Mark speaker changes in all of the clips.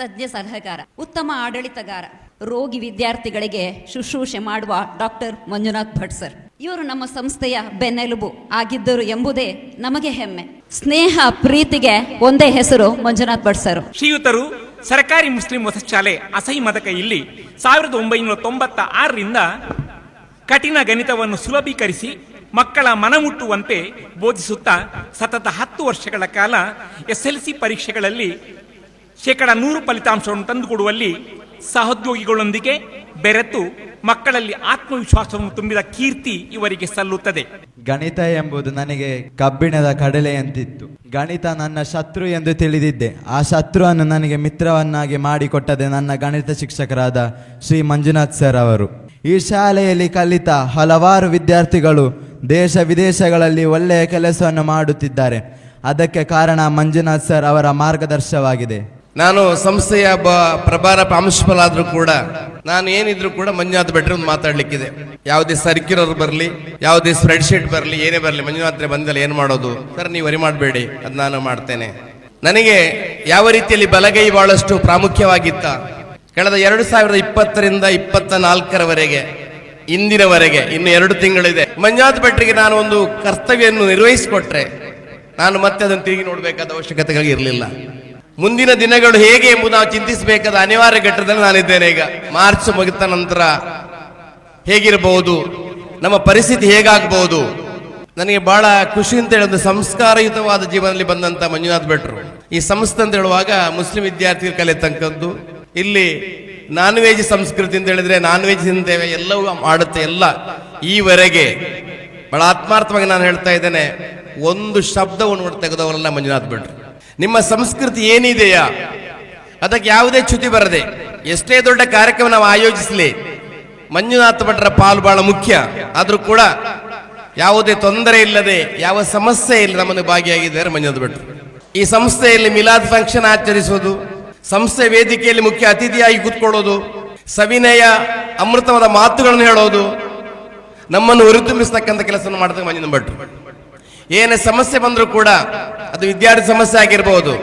Speaker 1: ತಜ್ಞ ಸಲಹೆಗಾರ, ಉತ್ತಮ ಆಡಳಿತಗಾರ, ರೋಗಿ ವಿದ್ಯಾರ್ಥಿಗಳಿಗೆ ಶುಶ್ರೂಷೆ ಮಾಡುವ ಡಾಕ್ಟರ್ ಮಂಜುನಾಥ್ ಭಟ್ ಸರ್. ಇವರು ನಮ್ಮ ಸಂಸ್ಥೆಯ ಬೆನ್ನೆಲುಬು ಆಗಿದ್ದರು ಎಂಬುದೇ ನಮಗೆ ಹೆಮ್ಮೆ. ಸ್ನೇಹ, ಪ್ರೀತಿಗೆ ಒಂದೇ ಹೆಸರು ಮಂಜುನಾಥ್ ಭಟ್ ಸರ್.
Speaker 2: ಶ್ರೀಯುತರು, ಸರ್ಕಾರಿ ಮುಸ್ಲಿಂ ವಸತಿಶಾಲೆ ಅಸಹಿ ಮದಕ ಇಲ್ಲಿ ಸಾವಿರದ ಒಂಬೈನೂರ ತೊಂಬತ್ತ ಆರರಿಂದ ಕಠಿಣ ಗಣಿತವನ್ನು ಸುಲಭೀಕರಿಸಿ ಮಕ್ಕಳ ಮನಮುಟ್ಟುವಂತೆ ಬೋಧಿಸುತ್ತಾ ಸತತ ಹತ್ತು ವರ್ಷಗಳ ಕಾಲ ಎಸ್ಎಲ್ಸಿ ಪರೀಕ್ಷೆಗಳಲ್ಲಿ ಶೇಕಡ ನೂರು ಫಲಿತಾಂಶವನ್ನು ತಂದುಕೊಡುವಲ್ಲಿ ಸಹೋದ್ಯೋಗಿಗಳೊಂದಿಗೆ ಬೆರೆತು ಮಕ್ಕಳಲ್ಲಿ ಆತ್ಮವಿಶ್ವಾಸವನ್ನು ತುಂಬಿದ ಕೀರ್ತಿ ಇವರಿಗೆ ಸಲ್ಲುತ್ತದೆ.
Speaker 3: ಗಣಿತ ಎಂಬುದು ನನಗೆ ಕಬ್ಬಿಣದ ಕಡಲೆಯಂತಿತ್ತು ಗಣಿತ ನನ್ನ ಶತ್ರು ಎಂದು ತಿಳಿದಿದ್ದೆ. ಆ ಶತ್ರುವನ್ನು ನನಗೆ ಮಿತ್ರವನ್ನಾಗಿ ಮಾಡಿಕೊಟ್ಟದೆ ನನ್ನ ಗಣಿತ ಶಿಕ್ಷಕರಾದ ಶ್ರೀ ಮಂಜುನಾಥ್ ಸರ್ ಅವರು. ಈ ಶಾಲೆಯಲ್ಲಿ ಕಲಿತ ಹಲವಾರು ವಿದ್ಯಾರ್ಥಿಗಳು ದೇಶ ವಿದೇಶಗಳಲ್ಲಿ ಒಳ್ಳೆಯ ಕೆಲಸವನ್ನು ಮಾಡುತ್ತಿದ್ದಾರೆ. ಅದಕ್ಕೆ ಕಾರಣ ಮಂಜುನಾಥ್ ಸರ್ ಅವರ ಮಾರ್ಗದರ್ಶವಾಗಿದೆ.
Speaker 4: ನಾನು ಸಂಸ್ಥೆಯ ಒಬ್ಬ ಪ್ರಭಾರ ಪ್ರಾಂಶುಪಾಲಾದ್ರೂ ಕೂಡ ನಾನು ಏನಿದ್ರು ಕೂಡ ಮಂಜುನಾಥ್ ಬೆಟ್ರೆ ಒಂದು ಮಾತಾಡ್ಲಿಕ್ಕಿದೆ. ಯಾವುದೇ ಸರ್ಕ್ಯುಲರ್ ಬರಲಿ, ಯಾವುದೇ ಸ್ಪ್ರೆಡ್ ಶೀಟ್ ಬರಲಿ, ಏನೇ ಬರಲಿ ಮಂಜುನಾಥ್ರೆ ಬಂದಲ್ಲ ಏನು ಮಾಡೋದು? ಸರ್, ನೀವು ವರಿ ಮಾಡಬೇಡಿ, ಅದು ನಾನು ಮಾಡ್ತೇನೆ. ನನಗೆ ಯಾವ ರೀತಿಯಲ್ಲಿ ಬಲಗೈ ಬಹಳಷ್ಟು ಪ್ರಾಮುಖ್ಯವಾಗಿತ್ತ? ಕಳೆದ ಎರಡು ಸಾವಿರದ ಇಪ್ಪತ್ತರಿಂದ ಇಪ್ಪತ್ತ ನಾಲ್ಕರವರೆಗೆ ಇಂದಿನವರೆಗೆ, ಇನ್ನು ಎರಡು ತಿಂಗಳಿದೆ. ಮಂಜುನಾಥ್ ಬೆಟ್ರಿಗೆ ನಾನು ಒಂದು ಕರ್ತವ್ಯವನ್ನು ನಿರ್ವಹಿಸಿಕೊಟ್ರೆ, ನಾನು ಮತ್ತೆ ಅದನ್ನು ತಿರುಗಿ ನೋಡಬೇಕಾದ ಅವಶ್ಯಕತೆಗಳು ಇರಲಿಲ್ಲ. ಮುಂದಿನ ದಿನಗಳು ಹೇಗೆ ಎಂಬುದು ನಾವು ಚಿಂತಿಸಬೇಕಾದ ಅನಿವಾರ್ಯ ಘಟ್ಟದಲ್ಲಿ ನಾನಿದ್ದೇನೆ ಈಗ. ಮಾರ್ಚ್ ಮುಗಿದ ನಂತರ ಹೇಗಿರಬಹುದು? ನಮ್ಮ ಪರಿಸ್ಥಿತಿ ಹೇಗಾಗಬಹುದು? ನನಗೆ ಬಹಳ ಖುಷಿ ಅಂತ ಹೇಳಿ ಒಂದು ಸಂಸ್ಕಾರಯುತವಾದ ಜೀವನದಲ್ಲಿ ಬಂದಂತ ಮಂಜುನಾಥ್ ಭಟ್ರು. ಈ ಸಂಸ್ಥೆ ಅಂತ ಹೇಳುವಾಗ ಮುಸ್ಲಿಂ ವಿದ್ಯಾರ್ಥಿಗಳು ಕಲಿತಕ್ಕಂಥದ್ದು ಇಲ್ಲಿ ನಾನ್ ವೆಜ್ ಸಂಸ್ಕೃತಿ ಅಂತ ಹೇಳಿದ್ರೆ ನಾನ್ ವೆಜ್ ತಿಂತೇವೆ, ಎಲ್ಲವೂ ಮಾಡುತ್ತೆ, ಎಲ್ಲ. ಈವರೆಗೆ ಬಹಳ ಆತ್ಮಾರ್ಥವಾಗಿ ನಾನು ಹೇಳ್ತಾ ಇದ್ದೇನೆ, ಒಂದು ಶಬ್ದವನ್ನು ತೆಗೆದವರಲ್ಲ ಮಂಜುನಾಥ್ ಭಟ್ರು. ನಿಮ್ಮ ಸಂಸ್ಕೃತಿ ಏನಿದೆಯಾ? ಅದಕ್ಕೆ ಯಾವುದೇ ಚ್ಯುತಿ ಬರದೆ ಎಷ್ಟೇ ದೊಡ್ಡ ಕಾರ್ಯಕ್ರಮ ನಾವು ಆಯೋಜಿಸಲಿ, ಮಂಜುನಾಥ ಭಟ್ರ ಪಾಲು ಬಹಳ ಮುಖ್ಯ. ಆದರೂ ಕೂಡ ಯಾವುದೇ ತೊಂದರೆ ಇಲ್ಲದೆ, ಯಾವ ಸಮಸ್ಯೆ ಇಲ್ಲ ನಮ್ಮನ್ನು ಭಾಗಿಯಾಗಿದ್ದಾರೆ ಮಂಜುನಾಥ ಭಟ್ರು ಈ ಸಂಸ್ಥೆಯಲ್ಲಿ ಮಿಲಾದ್ ಫಂಕ್ಷನ್ ಆಚರಿಸೋದು, ಸಂಸ್ಥೆ ವೇದಿಕೆಯಲ್ಲಿ ಮುಖ್ಯ ಅತಿಥಿಯಾಗಿ ಕೂತ್ಕೊಳ್ಳೋದು, ಸವಿನಯ, ಅಮೃತವಾದ ಮಾತುಗಳನ್ನು ಹೇಳೋದು, ನಮ್ಮನ್ನು ಹುರಿತುಂಬಿಸ್ತಕ್ಕಂಥ ಕೆಲಸವನ್ನು ಮಾಡ್ತಾರೆ ಮಂಜುನಾಥ ಭಟ್ರು ಏನೇ ಸಮಸ್ಯೆ ಬಂದರೂ ಕೂಡ ಅದು ವಿದ್ಯಾರ್ಥಿ ಸಮಸ್ಯೆ ಆಗಿರ್ಬೋದು.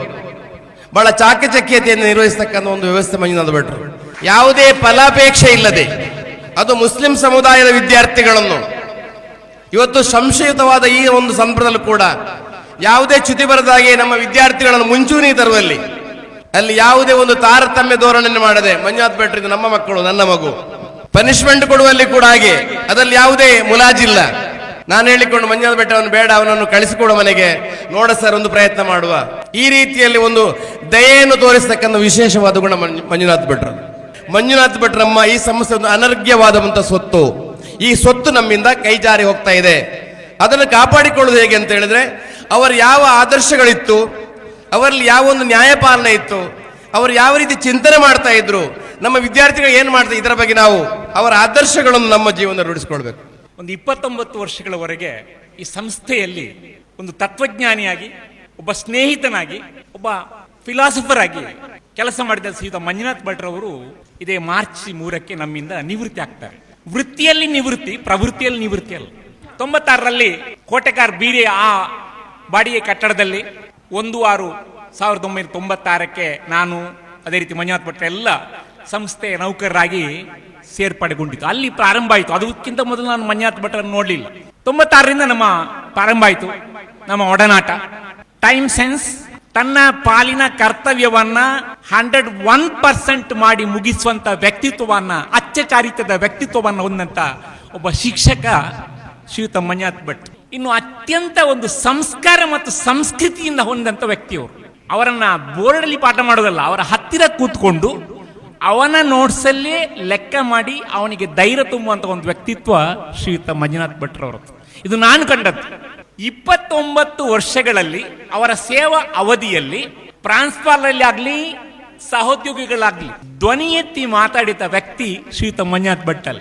Speaker 4: ಬಹಳ ಚಾಕಚಕ್ಯತೆಯನ್ನು ನಿರ್ವಹಿಸತಕ್ಕಂಥ ಒಂದು ವ್ಯವಸ್ಥೆ ಮಂಜುನಾಥ ಭಟ್ರು ಯಾವುದೇ ಫಲಾಪೇಕ್ಷೆ ಇಲ್ಲದೆ ಅದು ಮುಸ್ಲಿಂ ಸಮುದಾಯದ ವಿದ್ಯಾರ್ಥಿಗಳನ್ನು ಇವತ್ತು ಸಂಶಯಿತವಾದ ಈ ಒಂದು ಸಂದರ್ಭದಲ್ಲೂ ಕೂಡ ಯಾವುದೇ ಚ್ಯುತಿ ಬರದಾಗೆ ನಮ್ಮ ವಿದ್ಯಾರ್ಥಿಗಳನ್ನು ಮುಂಚೂಣಿ ತರುವಲ್ಲಿ, ಅಲ್ಲಿ ಯಾವುದೇ ಒಂದು ತಾರತಮ್ಯ ಧೋರಣೆ ಮಾಡದೆ ಮಂಜುನಾಥ್ ಇದು ನಮ್ಮ ಮಕ್ಕಳು, ನನ್ನ ಮಗು. ಪನಿಷ್ಮೆಂಟ್ ಕೊಡುವಲ್ಲಿ ಕೂಡ ಹಾಗೆ, ಅದರಲ್ಲಿ ಯಾವುದೇ ಮುಲಾಜಿಲ್ಲ. ನಾನು ಹೇಳಿಕೊಂಡು ಮಂಜುನಾಥ್ ಬೆಟ್ಟವನ್ನು ಬೇಡ, ಅವನನ್ನು ಕಳಿಸಿಕೊಡುವ ಮನೆಗೆ. ನೋಡ ಸರ್, ಒಂದು ಪ್ರಯತ್ನ ಮಾಡುವ. ಈ ರೀತಿಯಲ್ಲಿ ಒಂದು ದಯೆಯನ್ನು ತೋರಿಸತಕ್ಕಂಥ ವಿಶೇಷವಾದ ಗುಣ ಮಂಜು- ಮಂಜುನಾಥ್ ಭಟ್ರು. ಮಂಜುನಾಥ್ ಭಟ್ರಮ್ಮ ಈ ಸಮಸ್ಯೆ ಒಂದು ಅನರ್ಘ್ಯವಾದಂಥ ಸ್ವತ್ತು ಈ ಸ್ವತ್ತು ನಮ್ಮಿಂದ ಕೈ ಜಾರಿ ಹೋಗ್ತಾ ಇದೆ. ಅದನ್ನು ಕಾಪಾಡಿಕೊಳ್ಳೋದು ಹೇಗೆ ಅಂತ ಹೇಳಿದ್ರೆ, ಅವರು ಯಾವ ಆದರ್ಶಗಳಿತ್ತು, ಅವರಲ್ಲಿ ಯಾವ ಒಂದು ನ್ಯಾಯಪಾಲನೆ ಇತ್ತು, ಅವರು ಯಾವ ರೀತಿ ಚಿಂತನೆ ಮಾಡ್ತಾ ಇದ್ರು, ನಮ್ಮ ವಿದ್ಯಾರ್ಥಿಗಳು ಏನು ಮಾಡ್ತಾರೆ ಇದರ ಬಗ್ಗೆ ನಾವು ಅವರ ಆದರ್ಶಗಳನ್ನು ನಮ್ಮ ಜೀವನ ರೂಢಿಸ್ಕೊಳ್ಬೇಕು.
Speaker 2: ಒಂದು ಇಪ್ಪತ್ತೊಂಬತ್ತು ವರ್ಷಗಳವರೆಗೆ ಈ ಸಂಸ್ಥೆಯಲ್ಲಿ ಒಂದು ತತ್ವಜ್ಞಾನಿಯಾಗಿ, ಒಬ್ಬ ಸ್ನೇಹಿತನಾಗಿ, ಒಬ್ಬ ಫಿಲಾಸಫರ್ ಆಗಿ ಕೆಲಸ ಮಾಡಿದ ಶ್ರೀಯುತ ಮಂಜುನಾಥ್ ಭಟ್ರವರು ಇದೇ ಮಾರ್ಚ್ ಮೂರಕ್ಕೆ ನಮ್ಮಿಂದ ನಿವೃತ್ತಿ ಆಗ್ತಾರೆ. ವೃತ್ತಿಯಲ್ಲಿ ನಿವೃತ್ತಿ, ಪ್ರವೃತ್ತಿಯಲ್ಲಿ ನಿವೃತ್ತಿ ಅಲ್ಲ. ತೊಂಬತ್ತಾರರಲ್ಲಿ ಕೋಟೆಕಾರ್ ಬೀರೆ ಆ ಬಾಡಿಗೆ ಕಟ್ಟಡದಲ್ಲಿ ಒಂದು ಆರು ಸಾವಿರದ ಒಂಬೈನೂರ ತೊಂಬತ್ತಾರಕ್ಕೆ ನಾನು, ಅದೇ ರೀತಿ ಮಂಜುನಾಥ್ ಭಟ್ರ ಎಲ್ಲ ಸಂಸ್ಥೆಯ ನೌಕರರಾಗಿ ಸೇರ್ಪಡೆಗೊಂಡಿತು. ಅಲ್ಲಿ ಪ್ರಾರಂಭ ಆಯಿತು. ಅದಕ್ಕಿಂತ ಮೊದಲು ನಾನು ಮಂಜುನಾಥ್ ಭಟ್ರನ್ನು ನೋಡಲಿಲ್ಲ. ತೊಂಬತ್ತಾರರಿಂದ ನಮ್ಮ ಪ್ರಾರಂಭ ಆಯಿತು. ನಮ್ಮ ಒಡನಾಟ. ಟೈಮ್ ಸೆನ್ಸ್ ತನ್ನ ಪಾಲಿನ ಕರ್ತವ್ಯವನ್ನ ಹಂಡ್ರೆಡ್ ಒನ್ ಪರ್ಸೆಂಟ್ ಮಾಡಿ ಮುಗಿಸುವಂತ ವ್ಯಕ್ತಿತ್ವವನ್ನ ಅಚ್ಚಚಾರಿತ್ಯದ ವ್ಯಕ್ತಿತ್ವವನ್ನ ಹೊಂದಂತ ಒಬ್ಬ ಶಿಕ್ಷಕ ಶ್ರೀಯುತ ಮಂಜುನಾಥ್ ಭಟ್. ಇನ್ನು ಅತ್ಯಂತ ಒಂದು ಸಂಸ್ಕಾರ ಮತ್ತು ಸಂಸ್ಕೃತಿಯಿಂದ ಹೊಂದಂತ ವ್ಯಕ್ತಿಯವರು. ಅವರನ್ನ ಬೋರ್ಡಲ್ಲಿ ಪಾಠ ಮಾಡೋದಲ್ಲ, ಅವರ ಹತ್ತಿರ ಕೂತ್ಕೊಂಡು ಅವನ ನೋಟ್ಸಲ್ಲಿ ಲೆಕ್ಕ ಮಾಡಿ ಅವನಿಗೆ ಧೈರ್ಯ ತುಂಬುವಂತ ಒಂದು ವ್ಯಕ್ತಿತ್ವ ಶ್ರೀಯುತ ಮಂಜುನಾಥ್ ಭಟ್ರವರದ್ದು ಇದು ನಾನು ಕಂಡದ್ದು. ಇಪ್ಪತ್ತೊಂಬತ್ತು ವರ್ಷಗಳಲ್ಲಿ ಅವರ ಸೇವಾ ಅವಧಿಯಲ್ಲಿ ಪ್ರಾನ್ಸ್ಪಾಲಲ್ಲಿ ಆಗ್ಲಿ, ಸಹೋದ್ಯೋಗಿಗಳಾಗ್ಲಿ, ಧ್ವನಿ ಎತ್ತಿ ಮಾತಾಡಿದ ವ್ಯಕ್ತಿ ಶ್ರೀಯುತ ಮಂಜುನಾಥ್ ಭಟ್ಟಲ್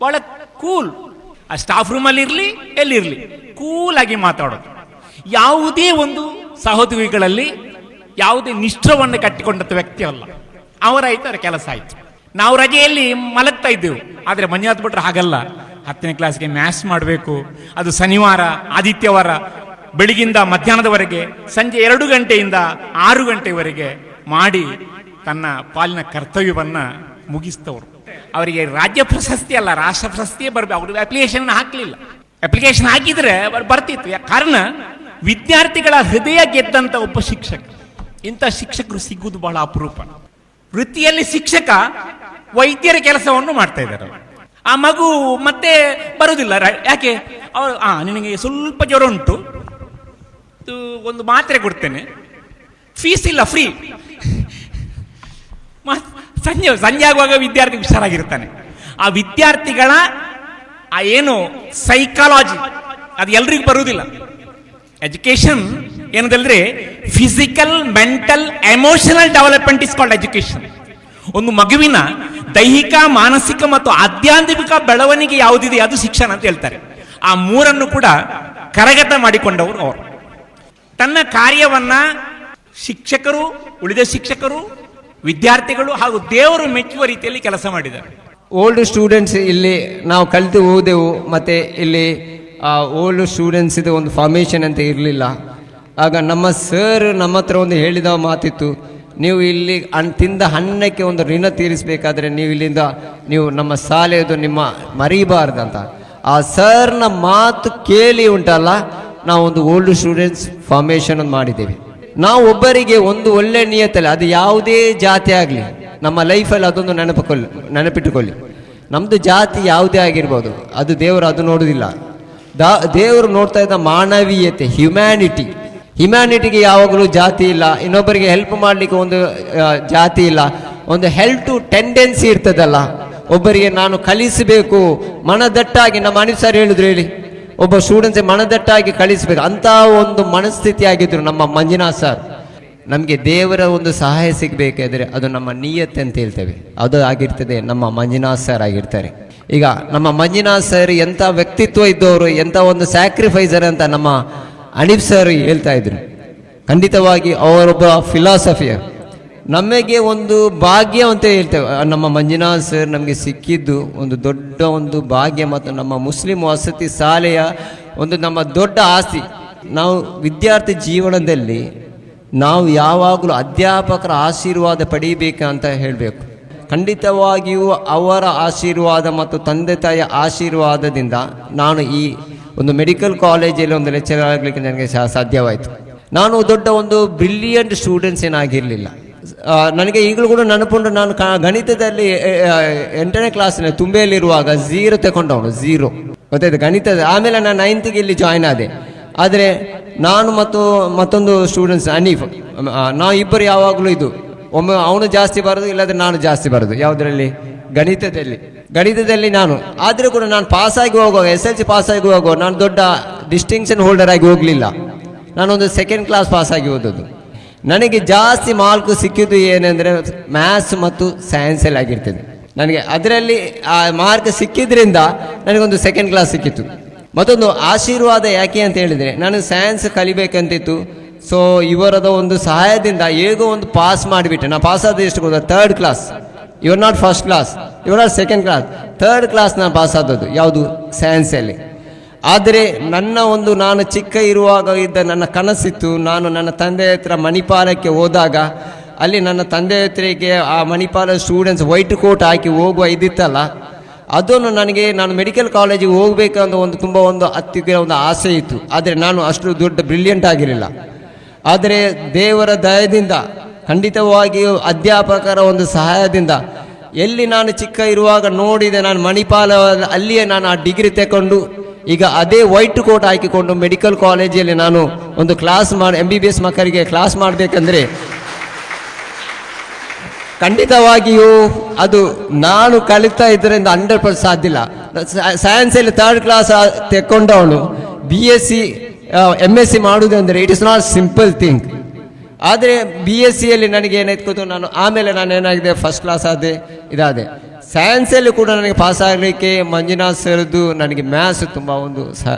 Speaker 2: ಬಹಳ ಕೂಲ್ ಆ ಸ್ಟಾಫ್ ರೂಮ್ ಅಲ್ಲಿ ಇರ್ಲಿ, ಎಲ್ಲಿರ್ಲಿ ಕೂಲ್ ಆಗಿ ಮಾತಾಡೋದು. ಯಾವುದೇ ಒಂದು ಸಹೋದ್ಯೋಗಿಗಳಲ್ಲಿ ಯಾವುದೇ ನಿಷ್ಠವನ್ನು ಕಟ್ಟಿಕೊಂಡಂತ ವ್ಯಕ್ತಿ ಅಲ್ಲ. ಅವರಾಯ್ತು ಅವರ ಕೆಲಸ ಆಯ್ತು. ನಾವು ರಜೆಯಲ್ಲಿ ಮಲಗ್ತಾ ಇದ್ದೆವು. ಆದ್ರೆ ಮಂಜುನಾಥ್ ಭಟ್ರು ಹಾಗಲ್ಲ. ಹತ್ತನೇ ಕ್ಲಾಸ್ಗೆ ಮ್ಯಾಥ್ಸ್ ಮಾಡಬೇಕು. ಅದು ಶನಿವಾರ, ಆದಿತ್ಯವಾರ ಬೆಳಗಿಂದ ಮಧ್ಯಾಹ್ನದವರೆಗೆ, ಸಂಜೆ ಎರಡು ಗಂಟೆಯಿಂದ ಆರು ಗಂಟೆವರೆಗೆ ಮಾಡಿ ತನ್ನ ಪಾಲಿನ ಕರ್ತವ್ಯವನ್ನ ಮುಗಿಸ್ತವರು. ಅವರಿಗೆ ರಾಜ್ಯ ಪ್ರಶಸ್ತಿ ಅಲ್ಲ, ರಾಷ್ಟ್ರ ಪ್ರಶಸ್ತಿಯೇ ಬರಬೇಕು ಅವರು ಅಪ್ಲಿಕೇಶನ್ ಹಾಕಲಿಲ್ಲ. ಅಪ್ಲಿಕೇಶನ್ ಹಾಕಿದ್ರೆ ಬರ್- ಬರ್ತಿತ್ತು. ಕಾರಣ ವಿದ್ಯಾರ್ಥಿಗಳ ಹೃದಯ ಗೆದ್ದಂತ ಒಬ್ಬ ಶಿಕ್ಷಕ. ಇಂಥ ಶಿಕ್ಷಕರು ಸಿಗುವುದು ಬಹಳ ಅಪರೂಪ. ವೃತ್ತಿಯಲ್ಲಿ ಶಿಕ್ಷಕ ವೈದ್ಯರ ಕೆಲಸವನ್ನು ಮಾಡ್ತಾ ಇದ್ದಾರೆ. ಆ ಮಗು ಮತ್ತೆ ಬರುವುದಿಲ್ಲ ಯಾಕೆ? ಅವರು ಆ, ನಿನಗೆ ಸ್ವಲ್ಪ ಜ್ವರ ಉಂಟು. ಒಂದು ಮಾತ್ರೆ ಕೊಡ್ತೇನೆ. ಫೀಸ್ ಇಲ್ಲ, ಫ್ರೀ. ಸಂಜೆ ಸಂಜೆ ಆಗುವಾಗ ವಿದ್ಯಾರ್ಥಿ ಹುಷಾರಾಗಿರ್ತಾನೆ. ಆ ವಿದ್ಯಾರ್ಥಿಗಳ, ಆ ಏನು ಸೈಕಾಲಜಿ ಅದು ಎಲ್ರಿಗೂ ಬರುವುದಿಲ್ಲ. ಎಜುಕೇಶನ್ ಏನಂತಂದ್ರೆ physical mental emotional development is called education ಒಂದು ಮಗುವಿನ ದೈಹಿಕ, ಮಾನಸಿಕ ಮತ್ತು ಆಧ್ಯಾತ್ಮಿಕ ಬೆಳವಣಿಗೆ ಯಾವುದಿದೆ, ಅದು ಶಿಕ್ಷಣ ಅಂತ ಹೇಳ್ತಾರೆ. ಆ ಮೂರನ್ನು ಕೂಡ ಕರಗತ ಮಾಡಿಕೊಂಡವರು ಅವರು. ತನ್ನ ಕಾರ್ಯವನ್ನ ಶಿಕ್ಷಕರು, ಉಳಿದ ಶಿಕ್ಷಕರು, ವಿದ್ಯಾರ್ಥಿಗಳು ಹಾಗೂ ದೇವರು ಮೆಚ್ಚುವ ರೀತಿಯಲ್ಲಿ ಕೆಲಸ ಮಾಡಿದ್ದಾರೆ.
Speaker 5: ಓಲ್ಡ್ ಸ್ಟೂಡೆಂಟ್ಸ್ ಇಲ್ಲಿ ನಾವು ಕಲಿತು ಹೋದೆವು ಮತ್ತೆ ಇಲ್ಲಿ ಓಲ್ಡ್ ಸ್ಟೂಡೆಂಟ್ಸ್ ಇದು ಒಂದು ಫಾರ್ಮೇಷನ್ ಅಂತ ಇರಲಿಲ್ಲ. ಆಗ ನಮ್ಮ ಸರ್ ನಮ್ಮ ಹತ್ರ ಒಂದು ಹೇಳಿದ ಮಾತಿತ್ತು, ನೀವು ಇಲ್ಲಿ ಅನ್ ತಿಂದ ಹಣ್ಣಕ್ಕೆ ಒಂದು ಋಣ ತೀರಿಸಬೇಕಾದ್ರೆ ನೀವು ಇಲ್ಲಿಂದ ನೀವು ನಮ್ಮ ಶಾಲೆಯದು ನಿಮ್ಮ ಮರಿಬಾರ್ದಂತ. ಆ ಸರ್ನ ಮಾತು ಕೇಳಿ ಉಂಟಲ್ಲ ನಾವೊಂದು ಓಲ್ಡ್ ಸ್ಟೂಡೆಂಟ್ಸ್ ಫಾರ್ಮೇಷನ್ ಮಾಡಿದ್ದೇವೆ. ನಾವು ಒಬ್ಬರಿಗೆ ಒಂದು ಒಳ್ಳೆ ನಿಯತ್ತಲ್ಲಿ, ಅದು ಯಾವುದೇ ಜಾತಿ ಆಗಲಿ, ನಮ್ಮ ಲೈಫಲ್ಲಿ ಅದೊಂದು ನೆನಪುಕೊಳ್ಳಿ ನೆನಪಿಟ್ಟುಕೊಳ್ಳಿ. ನಮ್ಮದು ಜಾತಿ ಯಾವುದೇ ಆಗಿರ್ಬೋದು, ಅದು ದೇವರು ಅದು ನೋಡುವುದಿಲ್ಲ ದ, ದೇವರು ನೋಡ್ತಾ ಇದ್ದ ಮಾನವೀಯತೆ ಹ್ಯುಮ್ಯಾನಿಟಿ ಹ್ಯುಮ್ಯಾನಿಟಿಗೆ ಯಾವಾಗಲೂ ಜಾತಿ ಇಲ್ಲ. ಇನ್ನೊಬ್ಬರಿಗೆ ಹೆಲ್ಪ್ ಮಾಡಲಿಕ್ಕೆ ಒಂದು ಜಾತಿ ಇಲ್ಲ. ಒಂದು ಹೆಲ್ಪ್ ಟು ಟೆಂಡೆನ್ಸಿ ಇರ್ತದಲ್ಲ. ಒಬ್ಬರಿಗೆ ನಾನು ಕಲಿಸಬೇಕು, ಮನದಟ್ಟಾಗಿ, ನಮ್ಮ ಅನಿಲ್ ಸರ್ ಹೇಳಿದ್ರು ಹೇಳಿ. ಒಬ್ಬ ಸ್ಟೂಡೆಂಟ್ಸ್ ಮನದಟ್ಟಾಗಿ ಕಳಿಸಬೇಕು ಅಂತ ಒಂದು ಮನಸ್ಥಿತಿ ಆಗಿದ್ರು ನಮ್ಮ ಮಂಜುನಾಥ್ ಸರ್ ನಮಗೆ ದೇವರ ಒಂದು ಸಹಾಯ ಸಿಗಬೇಕಾದ್ರೆ ಅದು ನಮ್ಮ ನಿಯತ್ತೆ ಅಂತ ಹೇಳ್ತೇವೆ. ಅದು ಆಗಿರ್ತದೆ, ನಮ್ಮ ಮಂಜುನಾಥ್ ಸರ್ ಆಗಿರ್ತಾರೆ. ಈಗ ನಮ್ಮ ಮಂಜುನಾಥ್ ಸರ್ ಎಂಥ ವ್ಯಕ್ತಿತ್ವ ಇದ್ದವರು, ಎಂಥ ಒಂದು ಸ್ಯಾಕ್ರಿಫೈಸರ್ ಅಂತ ನಮ್ಮ ಅನೀಫ್ ಸರ್ ಹೇಳ್ತಾ ಇದ್ರು. ಖಂಡಿತವಾಗಿ ಅವರೊಬ್ಬ ಫಿಲಾಸಫಿಯರ್ ನಮಗೆ ಒಂದು ಭಾಗ್ಯ ಅಂತ ಹೇಳ್ತೇವೆ. ನಮ್ಮ ಮಂಜುನಾಥ್ ಸರ್ ನಮಗೆ ಸಿಕ್ಕಿದ್ದು ಒಂದು ದೊಡ್ಡ ಒಂದು ಭಾಗ್ಯ ಮತ್ತು ನಮ್ಮ ಮುಸ್ಲಿಂ ವಸತಿ ಶಾಲೆಯ ಒಂದು ನಮ್ಮ ದೊಡ್ಡ ಆಸ್ತಿ. ನಾವು ವಿದ್ಯಾರ್ಥಿ ಜೀವನದಲ್ಲಿ ನಾವು ಯಾವಾಗಲೂ ಅಧ್ಯಾಪಕರ ಆಶೀರ್ವಾದ ಪಡೀಬೇಕಂತ ಹೇಳಬೇಕು. ಖಂಡಿತವಾಗಿಯೂ ಅವರ ಆಶೀರ್ವಾದ ಮತ್ತು ತಂದೆ ತಾಯಿಯ ಆಶೀರ್ವಾದದಿಂದ ನಾನು ಈ ಒಂದು ಮೆಡಿಕಲ್ ಕಾಲೇಜಲ್ಲಿ ಒಂದು ಲೆಕ್ಚರ್ ಆಗಲಿಕ್ಕೆ ನನಗೆ ಸಾಧ್ಯವಾಯಿತು. ನಾನು ದೊಡ್ಡ ಒಂದು ಬ್ರಿಲಿಯಂಟ್ ಸ್ಟೂಡೆಂಟ್ಸ್ ಏನಾಗಿರಲಿಲ್ಲ. ನನಗೆ ಈಗಲೂ ಕೂಡ ನೆನಪುಂಟು, ನಾನು ಗಣಿತದಲ್ಲಿ ಎಂಟನೇ ಕ್ಲಾಸಿನ ತುಂಬೆಯಲ್ಲಿರುವಾಗ ಝೀರೋ ತಗೊಂಡವನು ಝೀರೋ ಗೊತ್ತಾಯ್ತು? ಗಣಿತದ ಆಮೇಲೆ ನಾನು ನೈನ್ತಿಗೆ ಇಲ್ಲಿ ಜಾಯ್ನ್ ಆದೆ. ಆದರೆ ನಾನು ಮತ್ತು ಮತ್ತೊಂದು ಸ್ಟೂಡೆಂಟ್ಸ್ ಅನೀಫ್ ನಾವು ಇಬ್ಬರು ಯಾವಾಗಲೂ ಇದು, ಒಮ್ಮೆ ಅವನು ಜಾಸ್ತಿ ಬರೋದು, ಇಲ್ಲಾಂದರೆ ನಾನು ಜಾಸ್ತಿ ಬರೋದು. ಯಾವುದರಲ್ಲಿ? ಗಣಿತದಲ್ಲಿ. ಗಣಿತದಲ್ಲಿ ನಾನು. ಆದರೂ ಕೂಡ ನಾನು ಪಾಸಾಗಿ ಹೋಗುವಾಗ ಎಸ್ ಎಲ್ ಸಿ ಪಾಸಾಗಿ ಹೋಗುವಾಗ ನಾನು ದೊಡ್ಡ ಡಿಸ್ಟಿಂಕ್ಷನ್ ಹೋಲ್ಡರ್ ಆಗಿ ಹೋಗಲಿಲ್ಲ. ನಾನೊಂದು ಸೆಕೆಂಡ್ ಕ್ಲಾಸ್ ಪಾಸಾಗಿ ಓದೋದು. ನನಗೆ ಜಾಸ್ತಿ ಮಾರ್ಕ್ ಸಿಕ್ಕಿದ್ದು ಏನೆಂದರೆ ಮ್ಯಾಥ್ಸ್ ಮತ್ತು ಸೈನ್ಸಲ್ಲಿ ಆಗಿರ್ತದೆ. ನನಗೆ ಅದರಲ್ಲಿ ಆ ಮಾರ್ಕ್ ಸಿಕ್ಕಿದ್ರಿಂದ ನನಗೊಂದು ಸೆಕೆಂಡ್ ಕ್ಲಾಸ್ ಸಿಕ್ಕಿತ್ತು. ಮತ್ತೊಂದು ಆಶೀರ್ವಾದ ಯಾಕೆ ಅಂತ ಹೇಳಿದರೆ, ನಾನು ಸೈನ್ಸ್ ಕಲಿಬೇಕಂತಿತ್ತು. ಸೊ ಇವರದ ಒಂದು ಸಹಾಯದಿಂದ ಹೇಗೋ ಒಂದು ಪಾಸ್ ಮಾಡಿಬಿಟ್ಟೆ. ನಾನು ಪಾಸ್ ಆದ ಎಷ್ಟು ಗೊತ್ತಾ? Third class you are not first class ಇವರು ಸೆಕೆಂಡ್ ಕ್ಲಾಸ್ ಥರ್ಡ್ ಕ್ಲಾಸ್ ನಾನು ಪಾಸ್ ಆದದ್ದು. ಯಾವುದು? ಸೈನ್ಸಲ್ಲಿ ಆದರೆ ನನ್ನ ಒಂದು ನಾನು ಚಿಕ್ಕ ಇರುವಾಗ ಇದ್ದ ನನ್ನ ಕನಸಿತ್ತು. ನಾನು ನನ್ನ ತಂದೆ ಹತ್ರ ಮಣಿಪಾಲಕ್ಕೆ ಹೋದಾಗ, ಅಲ್ಲಿ ನನ್ನ ತಂದೆ ಹತ್ರಕ್ಕೆ ಆ ಮಣಿಪಾಲ ಸ್ಟೂಡೆಂಟ್ಸ್ ವೈಟ್ ಕೋಟ್ ಹಾಕಿ ಹೋಗುವ ಇದಿತ್ತಲ್ಲ, ಅದನ್ನು ನನಗೆ ನಾನು ಮೆಡಿಕಲ್ ಕಾಲೇಜಿಗೆ ಹೋಗಬೇಕಂತ ಒಂದು ತುಂಬ ಒಂದು ಅತ್ತಿಗೆ ಒಂದು ಆಸೆ ಇತ್ತು. ಆದರೆ ನಾನು ಅಷ್ಟು ದೊಡ್ಡ ಬ್ರಿಲಿಯಂಟ್ ಆಗಿರಲಿಲ್ಲ. ಆದರೆ ದೇವರ ದಯದಿಂದ, ಖಂಡಿತವಾಗಿಯೂ ಅಧ್ಯಾಪಕರ ಒಂದು ಸಹಾಯದಿಂದ ಎಲ್ಲಿ ನಾನು ಚಿಕ್ಕ ಇರುವಾಗ ನೋಡಿದೆ, ನಾನು ಮಣಿಪಾಲ ಅಲ್ಲಿಯೇ ನಾನು ಆ ಡಿಗ್ರಿ ತಗೊಂಡು ಈಗ ಅದೇ ವೈಟ್ ಕೋಟ್ ಹಾಕಿಕೊಂಡು ಮೆಡಿಕಲ್ ಕಾಲೇಜಲ್ಲಿ ನಾನು ಒಂದು ಕ್ಲಾಸ್ ಮಾಡಿ ಎಂ ಬಿ ಬಿ ಎಸ್ ಮಕ್ಕಳಿಗೆ ಕ್ಲಾಸ್ ಮಾಡಬೇಕಂದ್ರೆ, ಖಂಡಿತವಾಗಿಯೂ ಅದು ನಾನು ಕಲಿತಾ ಇದರಿಂದ ಹಂಡ್ರೆಡ್ ಪರ್ಸೆಂಟ್ ಸಾಧ್ಯ ಇಲ್ಲ. ಸೈನ್ಸಲ್ಲಿ third class ತೆಕ್ಕೊಂಡವನು B S C M S C ಮಾಡುವುದಂದರೆ it is not simple thing ಆದರೆ ಬಿ ಎಸ್ ಸಿಯಲ್ಲಿ ನನಗೆ ಏನಾಯ್ತು ಗೊತ್ತು ನಾನು ಆಮೇಲೆ ನಾನು ಏನಾಗಿದೆ? ಫಸ್ಟ್ ಕ್ಲಾಸ್ ಆದೆ, ಇದಾದೆ. ಸೈನ್ಸಲ್ಲಿ ಕೂಡ ನನಗೆ ಪಾಸ್ ಆಗಲಿಕ್ಕೆ ಮಂಜುನಾಥ್ ಸರ್ದು ನನಗೆ ಮ್ಯಾಥ್ಸ್ ತುಂಬ ಒಂದು ಸಹ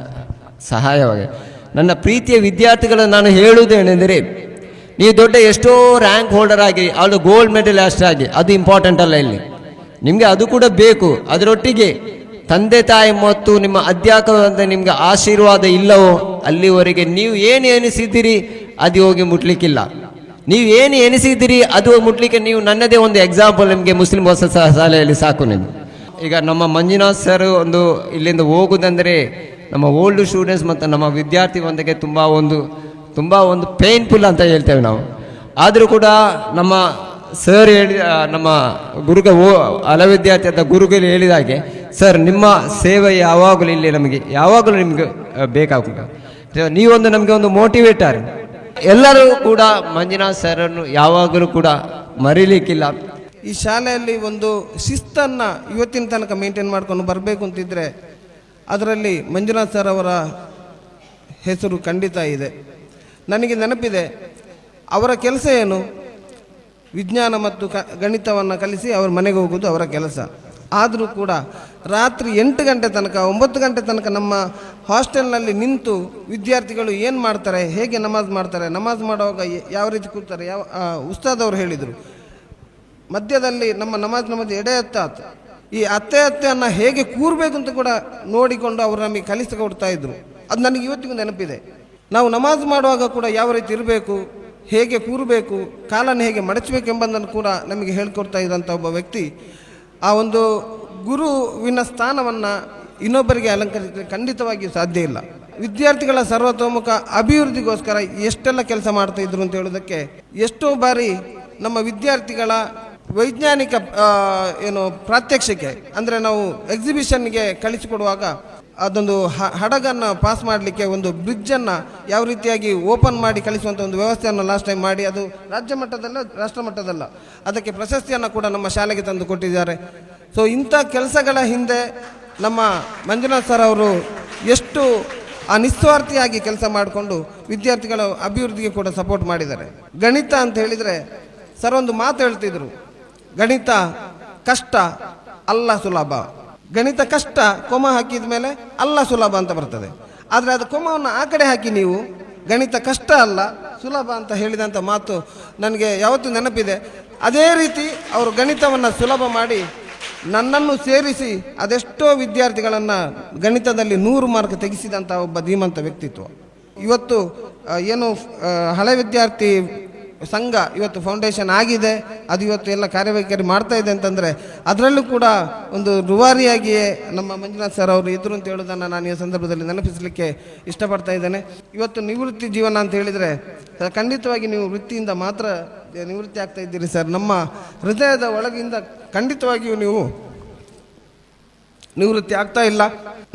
Speaker 5: ಸಹಾಯವಾಗಿದೆ ನನ್ನ ಪ್ರೀತಿಯ ವಿದ್ಯಾರ್ಥಿಗಳನ್ನು ನಾನು ಹೇಳುವುದೇನೆಂದರೆ, ನೀವು ದೊಡ್ಡ ಎಷ್ಟೋ ರ್ಯಾಂಕ್ ಹೋಲ್ಡರ್ ಆಗಿ ಅವಳು ಗೋಲ್ಡ್ ಮೆಡಲ್ ಅಷ್ಟಾಗಿ ಅದು ಇಂಪಾರ್ಟೆಂಟ್ ಅಲ್ಲ ಇಲ್ಲಿ. ನಿಮಗೆ ಅದು ಕೂಡ ಬೇಕು. ಅದರೊಟ್ಟಿಗೆ ತಂದೆ ತಾಯಿ ಮತ್ತು ನಿಮ್ಮ ಅಧ್ಯಾಪಕರಂತ ನಿಮಗೆ ಆಶೀರ್ವಾದ ಇಲ್ಲವೋ, ಅಲ್ಲಿವರೆಗೆ ನೀವು ಏನು ಎನಿಸಿದ್ದೀರಿ? ಅದು ಹೋಗಿ ಮುಟ್ಲಿಕ್ಕಿಲ್ಲ. ನೀವು ಏನು ಎನಿಸಿದ್ದೀರಿ ಅದು ಮುಟ್ಲಿಕ್ಕೆ ನೀವು ನನ್ನದೇ ಒಂದು ಎಕ್ಸಾಂಪಲ್ ನಿಮಗೆ ಮುಸ್ಲಿಂ ಹೊಸ ಶಾಲೆಯಲ್ಲಿ ಸಾಕು ನೀವು ಈಗ ನಮ್ಮ ಮಂಜುನಾಥ್ ಸರ್ ಒಂದು ಇಲ್ಲಿಂದ ಹೋಗುದಂದರೆ ನಮ್ಮ ಓಲ್ಡ್ ಸ್ಟೂಡೆಂಟ್ಸ್ ಮತ್ತು ನಮ್ಮ ವಿದ್ಯಾರ್ಥಿ ಒಂದಕ್ಕೆ ತುಂಬ ಒಂದು ತುಂಬ ಒಂದು ಪೇನ್ಫುಲ್ ಅಂತ ಹೇಳ್ತೇವೆ ನಾವು. ಆದರೂ ಕೂಡ ನಮ್ಮ ಸರ್ ಹೇಳಿ ನಮ್ಮ ಗುರುಗ ಓ ಹಲ ವಿದ್ಯಾರ್ಥಿ ಅಂತ ಗುರುಗಳು ಹೇಳಿದ ಹಾಗೆ ಸರ್ ನಿಮ್ಮ ಸೇವೆ ಯಾವಾಗಲೂ ಇಲ್ಲಿ ನಮಗೆ, ಯಾವಾಗಲೂ ನಿಮಗೆ ಬೇಕಾಗುತ್ತೆ ನೀವೊಂದು ನಮಗೆ ಒಂದು ಮೋಟಿವೇಟರ್ ಎಲ್ಲರೂ ಕೂಡ ಮಂಜುನಾಥ್ ಸರನ್ನು ಯಾವಾಗಲೂ ಕೂಡ ಮರೀಲಿಕ್ಕಿಲ್ಲ.
Speaker 6: ಈ ಶಾಲೆಯಲ್ಲಿ ಒಂದು ಶಿಸ್ತನ್ನು ಇವತ್ತಿನ ತನಕ ಮೇಂಟೈನ್ ಮಾಡ್ಕೊಂಡು ಬರಬೇಕು ಅಂತಿದ್ರೆ ಅದರಲ್ಲಿ ಮಂಜುನಾಥ್ ಸರ್ ಅವರ ಹೆಸರು ಖಂಡಿತ ಇದೆ. ನನಗೆ ನೆನಪಿದೆ, ಅವರ ಕೆಲಸ ಏನು? ವಿಜ್ಞಾನ ಮತ್ತು ಗಣಿತವನ್ನು ಕಲಿಸಿ ಅವರ ಮನೆಗೆ ಹೋಗೋದು ಅವರ ಕೆಲಸ. ಆದರೂ ಕೂಡ ರಾತ್ರಿ ಎಂಟು ಗಂಟೆ ತನಕ ಒಂಬತ್ತು ಗಂಟೆ ತನಕ ನಮ್ಮ ಹಾಸ್ಟೆಲ್ನಲ್ಲಿ ನಿಂತು ವಿದ್ಯಾರ್ಥಿಗಳು ಏನು ಮಾಡ್ತಾರೆ ಹೇಗೆ ನಮಾಜ್ ಮಾಡ್ತಾರೆ ನಮಾಜ್ ಮಾಡುವಾಗ ಯಾವ ರೀತಿ ಕೂರ್ತಾರೆ ಯಾವ ಆ, ಉಸ್ತಾದ್ ಅವರು ಹೇಳಿದರು. ಮಧ್ಯದಲ್ಲಿ ನಮ್ಮ ನಮಾಜ್ ನಮಾಜ್ ಎಡೆ ಅತ್ತ ಈ ಅತ್ತೆ ಅತ್ತೆಯನ್ನು ಹೇಗೆ ಕೂರಬೇಕು ಅಂತ ಕೂಡ ನೋಡಿಕೊಂಡು ಅವರು ನಮಗೆ ಕಲಿಸಿಕೊಡ್ತಾ ಇದ್ರು. ಅದು ನನಗೆ ಇವತ್ತಿಗೂ ನೆನಪಿದೆ. ನಾವು ನಮಾಜ್ ಮಾಡುವಾಗ ಕೂಡ ಯಾವ ರೀತಿ ಇರಬೇಕು ಹೇಗೆ ಕೂರಬೇಕು ಕಾಲನ್ನು ಹೇಗೆ ಮಡಚಬೇಕು ಎಂಬುದನ್ನು ಕೂಡ ನಮಗೆ ಹೇಳ್ಕೊಡ್ತಾ ಇದ್ದಂಥ ಒಬ್ಬ ವ್ಯಕ್ತಿ ಆ ಒಂದು ಗುರುವಿನ ಸ್ಥಾನವನ್ನು ಇನ್ನೊಬ್ಬರಿಗೆ ಅಲಂಕರಿಸಲಿಕ್ಕೆ ಖಂಡಿತವಾಗಿಯೂ ಸಾಧ್ಯ ಇಲ್ಲ. ವಿದ್ಯಾರ್ಥಿಗಳ ಸರ್ವತೋಮುಖ ಅಭಿವೃದ್ಧಿಗೋಸ್ಕರ ಎಷ್ಟೆಲ್ಲ ಕೆಲಸ ಮಾಡ್ತಾ ಇದ್ರು ಅಂತ ಹೇಳೋದಕ್ಕೆ ಎಷ್ಟೋ ಬಾರಿ ನಮ್ಮ ವಿದ್ಯಾರ್ಥಿಗಳ ವೈಜ್ಞಾನಿಕ ಏನು ಪ್ರಾತ್ಯಕ್ಷಿಕೆ, ಅಂದರೆ ನಾವು ಎಕ್ಸಿಬಿಷನ್ಗೆ ಕಳಿಸಿಕೊಡುವಾಗ ಅದೊಂದು ಹಡಗನ್ನು ಪಾಸ್ ಮಾಡಲಿಕ್ಕೆ ಒಂದು ಬ್ರಿಡ್ಜನ್ನು ಯಾವ ರೀತಿಯಾಗಿ ಓಪನ್ ಮಾಡಿ ಕಳಿಸುವಂಥ ಒಂದು ವ್ಯವಸ್ಥೆಯನ್ನು ಲಾಸ್ಟ್ ಟೈಮ್ ಮಾಡಿ, ಅದು ರಾಜ್ಯ ಮಟ್ಟದಲ್ಲ, ರಾಷ್ಟ್ರ ಮಟ್ಟದಲ್ಲ. ಅದಕ್ಕೆ ಪ್ರಶಸ್ತಿಯನ್ನು ಕೂಡ ನಮ್ಮ ಶಾಲೆಗೆ ತಂದು ಕೊಟ್ಟಿದ್ದಾರೆ. ಸೊ ಇಂಥ ಕೆಲಸಗಳ ಹಿಂದೆ ನಮ್ಮ ಮಂಜುನಾಥ್ ಸರ್ ಅವರು ಎಷ್ಟು ಆ ನಿಸ್ವಾರ್ಥಿಯಾಗಿ ಕೆಲಸ ಮಾಡಿಕೊಂಡು ವಿದ್ಯಾರ್ಥಿಗಳ ಅಭಿವೃದ್ಧಿಗೆ ಕೂಡ ಸಪೋರ್ಟ್ ಮಾಡಿದ್ದಾರೆ. ಗಣಿತ ಅಂತ ಹೇಳಿದರೆ ಸರ್ ಒಂದು ಮಾತು ಹೇಳ್ತಿದ್ರು. ಗಣಿತ ಕಷ್ಟ, ಅಲ್ಲ ಸುಲಭ. ಗಣಿತ ಕಷ್ಟ, ಕೊಮ ಹಾಕಿದ ಮೇಲೆ ಅಲ್ಲ ಸುಲಭ ಅಂತ ಬರ್ತದೆ. ಆದರೆ ಅದು ಕೊಮವನ್ನು ಆ ಕಡೆ ಹಾಕಿ ನೀವು, ಗಣಿತ ಕಷ್ಟ ಅಲ್ಲ, ಸುಲಭ ಅಂತ ಹೇಳಿದಂಥ ಮಾತು ನನಗೆ ಯಾವತ್ತೂ ನೆನಪಿದೆ. ಅದೇ ರೀತಿ ಅವರು ಗಣಿತವನ್ನು ಸುಲಭ ಮಾಡಿ ನನ್ನನ್ನು ಸೇರಿಸಿ ಅದೆಷ್ಟೋ ವಿದ್ಯಾರ್ಥಿಗಳನ್ನು ಗಣಿತದಲ್ಲಿ ನೂರು ಮಾರ್ಕ್ ತೆಗೆಸಿದಂಥ ಒಬ್ಬ ಧೀಮಂತ ವ್ಯಕ್ತಿತ್ವ. ಇವತ್ತು ಏನು ಹಳೆ ವಿದ್ಯಾರ್ಥಿ ಸಂಘ ಇವತ್ತು ಫೌಂಡೇಶನ್ ಆಗಿದೆ, ಅದು ಇವತ್ತು ಎಲ್ಲ ಕಾರ್ಯವೈಖರಿ ಮಾಡ್ತಾ ಇದೆ ಅಂತಂದರೆ ಅದರಲ್ಲೂ ಕೂಡ ಒಂದು ರುವಾರಿಯಾಗಿಯೇ ನಮ್ಮ ಮಂಜುನಾಥ್ ಸರ್ ಅವರು ಇದ್ರು ಅಂತ ಹೇಳೋದನ್ನು ನಾನು ಈ ಸಂದರ್ಭದಲ್ಲಿ ನೆನಪಿಸಲಿಕ್ಕೆ ಇಷ್ಟಪಡ್ತಾ ಇದ್ದೇನೆ. ಇವತ್ತು ನಿವೃತ್ತಿ ಜೀವನ ಅಂತ ಹೇಳಿದರೆ ಖಂಡಿತವಾಗಿ ನೀವು ವೃತ್ತಿಯಿಂದ ಮಾತ್ರ ನಿವೃತ್ತಿ ಆಗ್ತಾ ಇದ್ದೀರಿ ಸರ್ ನಮ್ಮ ಹೃದಯದ ಒಳಗಿಂದ ಖಂಡಿತವಾಗಿಯೂ ನೀವು ನಿವೃತ್ತಿ ಆಗ್ತಾ ಇಲ್ಲ.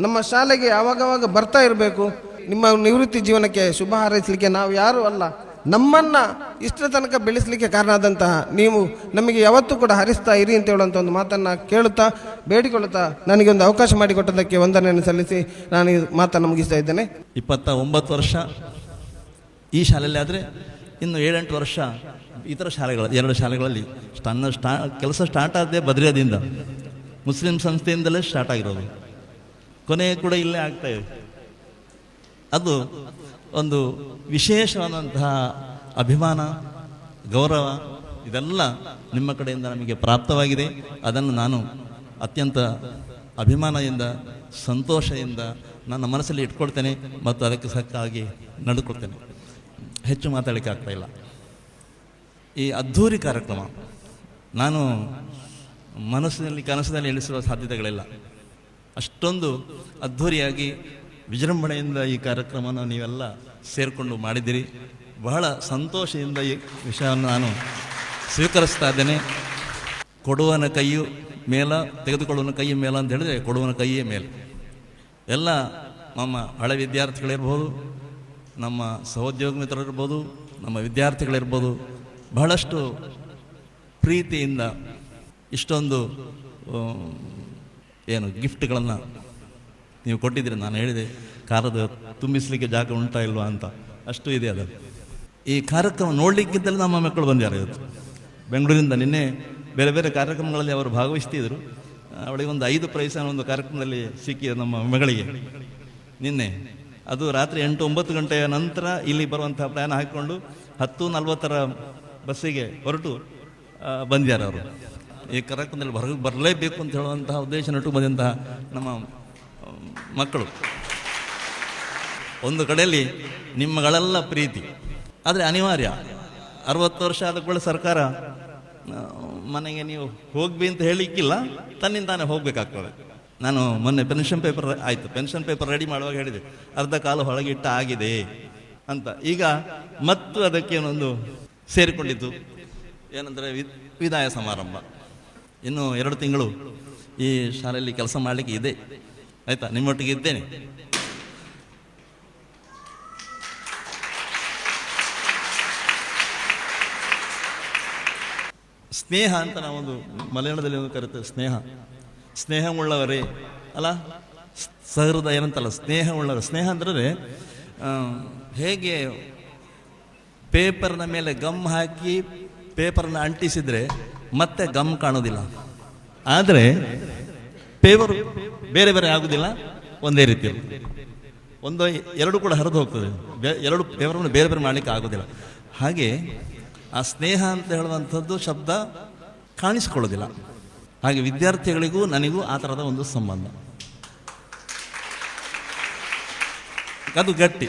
Speaker 6: ನಮ್ಮ ಶಾಲೆಗೆ ಯಾವಾಗವಾಗ ಬರ್ತಾ ಇರಬೇಕು, ನಿಮ್ಮ ನಿವೃತ್ತಿ ಜೀವನಕ್ಕೆ ಶುಭ ಹಾರೈಸಲಿಕ್ಕೆ ನಾವು ಯಾರೂ ಅಲ್ಲ. ನಮ್ಮನ್ನ ಇಷ್ಟರ ತನಕ ಬೆಳೆಸಲಿಕ್ಕೆ ಕಾರಣ ಆದಂತಹ ನೀವು ನಮಗೆ ಯಾವತ್ತೂ ಕೂಡ ಹರಿಸ್ತಾ ಇರಿ ಅಂತ ಹೇಳುವಂಥ ಒಂದು ಮಾತನ್ನು ಕೇಳುತ್ತಾ, ಬೇಡಿಕೊಳ್ಳುತ್ತಾ ನನಗೆ ಒಂದು ಅವಕಾಶ ಮಾಡಿಕೊಟ್ಟದಕ್ಕೆ ವಂದನೆಯನ್ನು ಸಲ್ಲಿಸಿ ನಾನು ಮಾತನ್ನು ಮುಗಿಸ್ತಾ ಇದ್ದೇನೆ.
Speaker 7: ಇಪ್ಪತ್ತ ಒಂಬತ್ತು ವರ್ಷ ಈ ಶಾಲೆಯಲ್ಲಿ ಆದರೆ ಇನ್ನು ಏಳೆಂಟು ವರ್ಷ ಇತರ ಶಾಲೆಗಳ, ಎರಡು ಶಾಲೆಗಳಲ್ಲಿ ತನ್ನ ಸ್ಟಾ, ಕೆಲಸ ಸ್ಟಾರ್ಟ್ ಆದೇ ಬದ್ರಿಯಾದಿಂದ ಮುಸ್ಲಿಂ ಸಂಸ್ಥೆಯಿಂದಲೇ ಸ್ಟಾರ್ಟ್ ಆಗಿರೋದು. ಕೊನೆ ಕೂಡ ಇಲ್ಲೇ ಆಗ್ತಾ ಇದೆ. ಅದು ಒಂದು ವಿಶೇಷವಾದಂತಹ ಅಭಿಮಾನ, ಗೌರವ, ಇದೆಲ್ಲ ನಿಮ್ಮ ಕಡೆಯಿಂದ ನಮಗೆ ಪ್ರಾಪ್ತವಾಗಿದೆ. ಅದನ್ನು ನಾನು ಅತ್ಯಂತ ಅಭಿಮಾನದಿಂದ, ಸಂತೋಷದಿಂದ ನನ್ನ ಮನಸ್ಸಲ್ಲಿ ಇಟ್ಕೊಳ್ತೇನೆ ಮತ್ತು ಅದಕ್ಕೆ ಸಕ್ಕಾಗಿ ನಡೆದುಕೊಳ್ತೇನೆ. ಹೆಚ್ಚು ಮಾತಾಡಲಿಕ್ಕೆ ಆಗ್ತಾ ಇಲ್ಲ. ಈ ಅದ್ಧೂರಿ ಕಾರ್ಯಕ್ರಮ, ನಾನು ಮನಸ್ಸಿನಲ್ಲಿ, ಕನಸಿನಲ್ಲಿ ಎಣಿಸುವ ಸಾಧ್ಯತೆಗಳಿಲ್ಲ. ಅಷ್ಟೊಂದು ಅದ್ಧೂರಿಯಾಗಿ ವಿಜೃಂಭಣೆಯಿಂದ ಈ ಕಾರ್ಯಕ್ರಮವನ್ನು ನೀವೆಲ್ಲ ಸೇರಿಕೊಂಡು ಮಾಡಿದ್ದೀರಿ. ಬಹಳ ಸಂತೋಷದಿಂದ ಈ ವಿಷಯವನ್ನು ನಾನು ಸ್ವೀಕರಿಸ್ತಾ ಇದ್ದೇನೆ. ಕೊಡುವನ ಕೈಯು ಮೇಲ, ತೆಗೆದುಕೊಳ್ಳುವನ ಕೈಯ ಮೇಲ ಅಂತ ಹೇಳಿದ್ರೆ ಕೊಡುವನ ಕೈಯೇ ಮೇಲೆ. ಎಲ್ಲ ನಮ್ಮ ಹಳೆ ವಿದ್ಯಾರ್ಥಿಗಳಿರ್ಬೋದು, ನಮ್ಮ ಸಹೋದ್ಯೋಗ ಮಿತ್ರರಿರ್ಬೋದು, ನಮ್ಮ ವಿದ್ಯಾರ್ಥಿಗಳಿರ್ಬೋದು, ಬಹಳಷ್ಟು ಪ್ರೀತಿಯಿಂದ ಇಷ್ಟೊಂದು ಏನು ಗಿಫ್ಟ್ಗಳನ್ನು ನೀವು ಕೊಟ್ಟಿದ್ದೀರಿ, ನಾನು ಹೇಳಿದೆ, ಕಾರದ ತುಂಬಿಸಲಿಕ್ಕೆ ಜಾಗ ಉಂಟಾ ಇಲ್ವಾ ಅಂತ. ಅಷ್ಟು ಇದೆ ಅದು. ಈ ಕಾರ್ಯಕ್ರಮ ನೋಡಲಿಕ್ಕಿಂತಲೇ ನಮ್ಮ ಮಕ್ಕಳು ಬಂದಿದ್ದಾರೆ ಇವತ್ತು. ಬೆಂಗಳೂರಿಂದ ನಿನ್ನೆ ಬೇರೆ ಬೇರೆ ಕಾರ್ಯಕ್ರಮಗಳಲ್ಲಿ ಅವರು ಭಾಗವಹಿಸ್ತಿದ್ರು. ಅವಳಿಗೆ ಒಂದು ಐದು ಪ್ರೈಸ್ ಅನ್ನೋ ಒಂದು ಕಾರ್ಯಕ್ರಮದಲ್ಲಿ ಸಿಕ್ಕಿದೆ ನಮ್ಮ ಮಗಳಿಗೆ. ನಿನ್ನೆ. ಅದು ರಾತ್ರಿ ಎಂಟು ಒಂಬತ್ತು ಗಂಟೆಯ ನಂತರ ಇಲ್ಲಿ ಬರುವಂತಹ ಪ್ರಯಾಣ ಹಾಕಿಕೊಂಡು ಹತ್ತು ನಲ್ವತ್ತರ ಬಸ್ಸಿಗೆ ಹೊರಟು ಬಂದಿದ್ದಾರೆ ಅವರು. ಈ ಕಾರ್ಯಕ್ರಮದಲ್ಲಿ ಹೊರಗೆ ಬರಲೇಬೇಕು ಅಂತ ಹೇಳುವಂತಹ ಉದ್ದೇಶ ನಟು ಬಂದಂತಹ ನಮ್ಮ ಮಕ್ಕಳು. ಒಂದು ಕಡೆಯಲ್ಲಿ ನಿಮ್ಮಗಳೆಲ್ಲ ಪ್ರೀತಿ. ಆದರೆ ಅನಿವಾರ್ಯ. ಅರವತ್ತು ವರ್ಷ ಆದ ಕೂಡ ಸರ್ಕಾರ ಮನೆಗೆ ನೀವು ಹೋಗ್ಬಿ ಅಂತ ಹೇಳಿಕ್ಕಿಲ್ಲ, ತನ್ನಿಂದ ತಾನೇ ಹೋಗ್ಬೇಕಾಗ್ತದೆ. ನಾನು ಮೊನ್ನೆ ಪೆನ್ಷನ್ ಪೇಪರ್ ಆಯಿತು. ಪೆನ್ಷನ್ ಪೇಪರ್ ರೆಡಿ ಮಾಡುವಾಗ ಹೇಳಿದೆ, ಅರ್ಧ ಕಾಲು ಹೊಳಗಿಟ್ಟ ಆಗಿದೆ ಅಂತ. ಈಗ ಮತ್ತು ಅದಕ್ಕೆ ಒಂದು ಸೇರಿಕೊಂಡಿದ್ದು, ಏನಂದರೆ ವಿದಾಯ ಸಮಾರಂಭ. ಇನ್ನು ಎರಡು ತಿಂಗಳು ಈ ಶಾಲೆಯಲ್ಲಿ ಕೆಲಸ ಮಾಡಲಿಕ್ಕೆ ಇದೆ. ಆಯ್ತಾ? ನಿಮ್ಮೊಟ್ಟಿಗೆ ಇದ್ದೇನೆ. ಸ್ನೇಹ ಅಂತ ನಾವೊಂದು ಮಲಯಾಳದಲ್ಲಿ ಒಂದು ಕರೀತೇವೆ ಸ್ನೇಹ. ಸ್ನೇಹವುಳ್ಳವರೇ, ಅಲ್ಲ? ಸಹೃದ ಏನಂತಲ್ಲ ಸ್ನೇಹ ಉಳ್ಳವರು ಸ್ನೇಹ ಅಂದರೆ ಹೇಗೆ ಪೇಪರ್ನ ಮೇಲೆ ಗಮ್ ಹಾಕಿ ಪೇಪರ್ನ ಅಂಟಿಸಿದ್ರೆ ಮತ್ತೆ ಗಮ್ ಕಾಣೋದಿಲ್ಲ. ಆದರೆ ಪೇಪರ್ ಬೇರೆ ಬೇರೆ ಆಗುದಿಲ್ಲ, ಒಂದೇ ರೀತಿ ಒಂದು, ಎರಡು ಕೂಡ ಹರಿದು ಹೋಗ್ತದೆ. ಎರಡು ಪೇವರನ್ನು ಬೇರೆ ಬೇರೆ ಮಾಡಲಿಕ್ಕೆ ಆಗೋದಿಲ್ಲ. ಹಾಗೆ ಆ ಸ್ನೇಹ ಅಂತ ಹೇಳುವಂಥದ್ದು ಶಬ್ದ ಕಾಣಿಸ್ಕೊಳ್ಳೋದಿಲ್ಲ. ಹಾಗೆ ವಿದ್ಯಾರ್ಥಿಗಳಿಗೂ ನನಗೂ ಆ ಥರದ ಒಂದು ಸಂಬಂಧ. ಅದು ಗಟ್ಟಿ.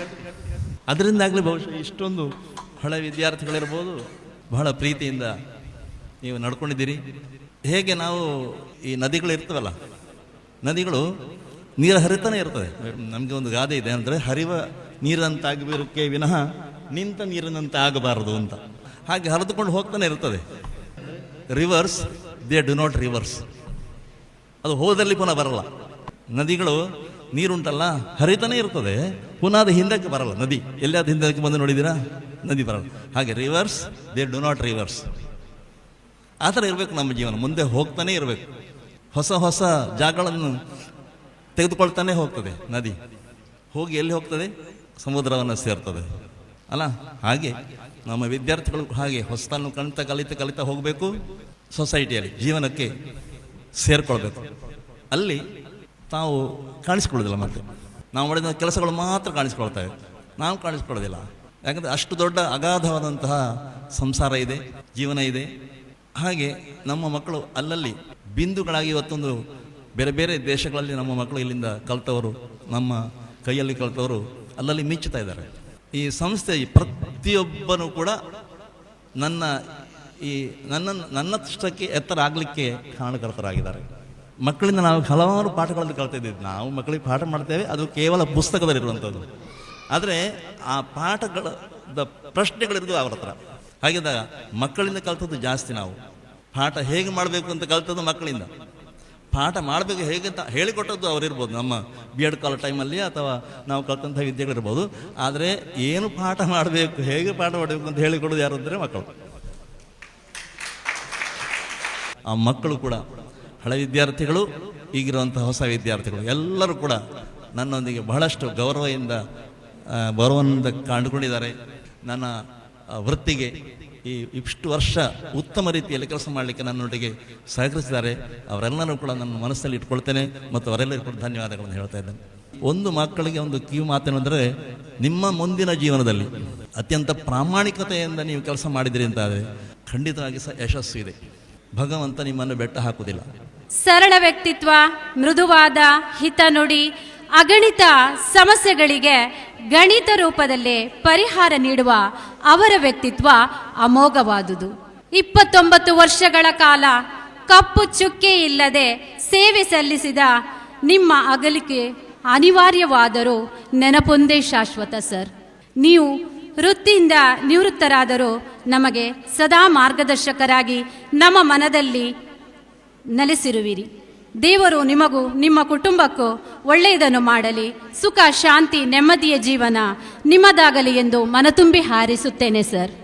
Speaker 7: ಅದರಿಂದಾಗಲೇ ಬಹುಶಃ ಇಷ್ಟೊಂದು ಹಳೆ ವಿದ್ಯಾರ್ಥಿಗಳಿರ್ಬೋದು, ಬಹಳ ಪ್ರೀತಿಯಿಂದ ನೀವು ನಡ್ಕೊಂಡಿದ್ದೀರಿ. ಹೇಗೆ ನಾವು ಈ ನದಿಗಳು ಇರ್ತವಲ್ಲ ನದಿಗಳು ನೀರು ಹರಿತಾನೆ ಇರ್ತದೆ. ನಮಗೆ ಒಂದು ಗಾದೆ ಇದೆ ಅಂದರೆ ಹರಿವ ನೀರಂತಾಗಬೇಕೆ ವಿನಃ ನಿಂತ ನೀರಿನಂತೆ ಆಗಬಾರದು ಅಂತ. ಹಾಗೆ ಹರಿದುಕೊಂಡು ಹೋಗ್ತಾನೆ ಇರ್ತದೆ. Rivers they do not reverse ಅದು ಹೋದಲ್ಲಿ ಪುನಃ ಬರಲ್ಲ. ನದಿಗಳು ನೀರುಂಟಲ್ಲ, ಹರಿತಾನೆ ಇರ್ತದೆ. ಪುನಃ ಅದು ಹಿಂದಕ್ಕೆ ಬರಲ್ಲ. ನದಿ ಎಲ್ಲಿಯಾದ ಹಿಂದಕ್ಕೆ ಬಂದು ನೋಡಿದ್ದೀರಾ? ನದಿ ಬರಲ್ಲ. ಹಾಗೆ rivers they do not reverse ಆ ಥರ ಇರಬೇಕು ನಮ್ಮ ಜೀವನ. ಮುಂದೆ ಹೋಗ್ತಾನೆ ಇರಬೇಕು. ಹೊಸ ಹೊಸ ಜಾಗಗಳನ್ನು ತೆಗೆದುಕೊಳ್ತಾನೆ ಹೋಗ್ತದೆ ನದಿ. ಹೋಗಿ ಎಲ್ಲಿ ಹೋಗ್ತದೆ? ಸಮುದ್ರವನ್ನು ಸೇರ್ತದೆ. ಅಲ್ಲ? ಹಾಗೆ ನಮ್ಮ ವಿದ್ಯಾರ್ಥಿಗಳು ಹಾಗೆ ಹೊಸತನ್ನು ಕಲಿತ ಕಲಿತ ಕಲಿತಾ ಹೋಗಬೇಕು, ಸೊಸೈಟಿಯಲ್ಲಿ, ಜೀವನಕ್ಕೆ ಸೇರ್ಕೊಳ್ಬೇಕು. ಅಲ್ಲಿ ತಾವು ಕಾಣಿಸ್ಕೊಳ್ಳೋದಿಲ್ಲ ಮತ್ತೆ. ನಾವು ಮಾಡಿದ ಕೆಲಸಗಳು ಮಾತ್ರ ಕಾಣಿಸ್ಕೊಳ್ತವೆ. ನಾವು ಕಾಣಿಸ್ಕೊಳ್ಳೋದಿಲ್ಲ. ಯಾಕಂದರೆ ಅಷ್ಟು ದೊಡ್ಡ ಅಗಾಧವಾದಂತಹ ಸಂಸಾರ ಇದೆ, ಜೀವನ ಇದೆ. ಹಾಗೆ ನಮ್ಮ ಮಕ್ಕಳು ಅಲ್ಲಲ್ಲಿ ಬಿಂದುಗಳಾಗಿ ಇವತ್ತೊಂದು ಬೇರೆ ಬೇರೆ ದೇಶಗಳಲ್ಲಿ ನಮ್ಮ ಮಕ್ಕಳು ಇಲ್ಲಿಂದ ಕಲ್ತವರು, ನಮ್ಮ ಕೈಯಲ್ಲಿ ಕಲ್ತವರು ಅಲ್ಲಲ್ಲಿ ಮಿಚ್ಚುತ್ತಾ ಇದ್ದಾರೆ. ಈ ಸಂಸ್ಥೆ ಪ್ರತಿಯೊಬ್ಬನೂ ಕೂಡ ನನ್ನ ಈ ನನ್ನ ನನ್ನಷ್ಟಕ್ಕೆ ಎತ್ತರ ಆಗಲಿಕ್ಕೆ ಕಾರಣಕರ್ತರಾಗಿದ್ದಾರೆ. ಮಕ್ಕಳಿಂದ ನಾವು ಹಲವಾರು ಪಾಠಗಳನ್ನು ಕಲ್ತಿದ್ದೀವಿ ನಾವು ಮಕ್ಕಳಿಗೆ ಪಾಠ ಮಾಡ್ತೇವೆ, ಅದು ಕೇವಲ ಪುಸ್ತಕದಲ್ಲಿರುವಂಥದ್ದು. ಆದರೆ ಆ ಪಾಠಗಳ ಪ್ರಶ್ನೆಗಳಿರೋದು ಅವರ ಹತ್ರ. ಹಾಗಿದ್ದಾಗ ಮಕ್ಕಳಿಂದ ಕಲ್ತದ್ದು ಜಾಸ್ತಿ ನಾವು. ಪಾಠ ಹೇಗೆ ಮಾಡಬೇಕು ಅಂತ ಕಲಿತದ್ದು ಮಕ್ಕಳಿಂದ. ಪಾಠ ಮಾಡಬೇಕು ಹೇಗೆ ಅಂತ ಹೇಳಿಕೊಟ್ಟದ್ದು ಅವರಿರ್ಬೋದು, ನಮ್ಮ ಬಿ ಎಡ್ ಕಾಲ ಟೈಮಲ್ಲಿ ಅಥವಾ ನಾವು ಕಲ್ತಂಥ ವಿದ್ಯೆಗಳಿರ್ಬೋದು. ಆದರೆ ಏನು ಪಾಠ ಮಾಡಬೇಕು, ಹೇಗೆ ಪಾಠ ಮಾಡಬೇಕು ಅಂತ ಹೇಳಿಕೊಡೋದು ಯಾರು ಅಂದರೆ ಮಕ್ಕಳು. ಆ ಮಕ್ಕಳು ಕೂಡ, ಹಳೆ ವಿದ್ಯಾರ್ಥಿಗಳು, ಈಗಿರುವಂಥ ಹೊಸ ವಿದ್ಯಾರ್ಥಿಗಳು, ಎಲ್ಲರೂ ಕೂಡ ನನ್ನೊಂದಿಗೆ ಬಹಳಷ್ಟು ಗೌರವದಿಂದ ಬರುವಂತ ಕಂಡುಕೊಂಡಿದ್ದಾರೆ ನನ್ನ ವೃತ್ತಿಗೆ ಈ ಇಷ್ಟು ವರ್ಷ ಉತ್ತಮ ರೀತಿಯಲ್ಲಿ ಕೆಲಸ ಮಾಡಲಿಕ್ಕೆ ನನ್ನೊಟ್ಟಿಗೆ ಸಹಕರಿಸಿದ್ದಾರೆ. ಅವರೆಲ್ಲರೂ ಕೂಡ ನನ್ನ ಮನಸ್ಸಲ್ಲಿ ಇಟ್ಕೊಳ್ತೇನೆ ಮತ್ತು ಅವರೆಲ್ಲರಿಗೂ ಕೂಡ ಧನ್ಯವಾದಗಳನ್ನು ಹೇಳ್ತಾ ಇದ್ದೇನೆ. ಒಂದು ಮಕ್ಕಳಿಗೆ ಒಂದು ಕಿವಿ ಮಾತೇನೆಂದರೆ ನಿಮ್ಮ ಮುಂದಿನ ಜೀವನದಲ್ಲಿ ಅತ್ಯಂತ ಪ್ರಾಮಾಣಿಕತೆಯಿಂದ ನೀವು ಕೆಲಸ ಮಾಡಿದಿರಿ ಅಂತ ಆದರೆ ಖಂಡಿತವಾಗಿ ಸಹ ಯಶಸ್ಸು ಇದೆ. ಭಗವಂತ ನಿಮ್ಮನ್ನು ಬೆಟ್ಟ ಹಾಕುವುದಿಲ್ಲ.
Speaker 8: ಸರಳ ವ್ಯಕ್ತಿತ್ವ, ಮೃದುವಾದ ಹಿತನುಡಿ ಅಗಣಿತ ಸಮಸ್ಯೆಗಳಿಗೆ ಗಣಿತ ರೂಪದಲ್ಲಿ ಪರಿಹಾರ ನೀಡುವ ಅವರ ವ್ಯಕ್ತಿತ್ವ ಅಮೋಘವಾದುದು. ಇಪ್ಪತ್ತೊಂಬತ್ತು ವರ್ಷಗಳ ಕಾಲ ಕಪ್ಪು ಚುಕ್ಕೆ ಇಲ್ಲದೆ ಸೇವೆ ಸಲ್ಲಿಸಿದ ನಿಮ್ಮ ಅಗಲಿಕೆ ಅನಿವಾರ್ಯವಾದರೂ ನೆನಪೊಂದೇ ಶಾಶ್ವತ, ಸರ್. ನೀವು ವೃತ್ತಿಯಿಂದ ನಿವೃತ್ತರಾದರೂ ನಮಗೆ ಸದಾ ಮಾರ್ಗದರ್ಶಕರಾಗಿ ನಮ್ಮ ಮನದಲ್ಲಿ ನೆಲೆಸಿರುವಿರಿ. ದೇವರು ನಿಮಗೂ ನಿಮ್ಮ ಕುಟುಂಬಕ್ಕೂ ಒಳ್ಳೆಯದನ್ನು ಮಾಡಲಿ. ಸುಖ, ಶಾಂತಿ, ನೆಮ್ಮದಿಯ ಜೀವನ ನಿಮ್ಮದಾಗಲಿ ಎಂದು ಮನತುಂಬಿ ಹಾರಿಸುತ್ತೇನೆ, ಸರ್.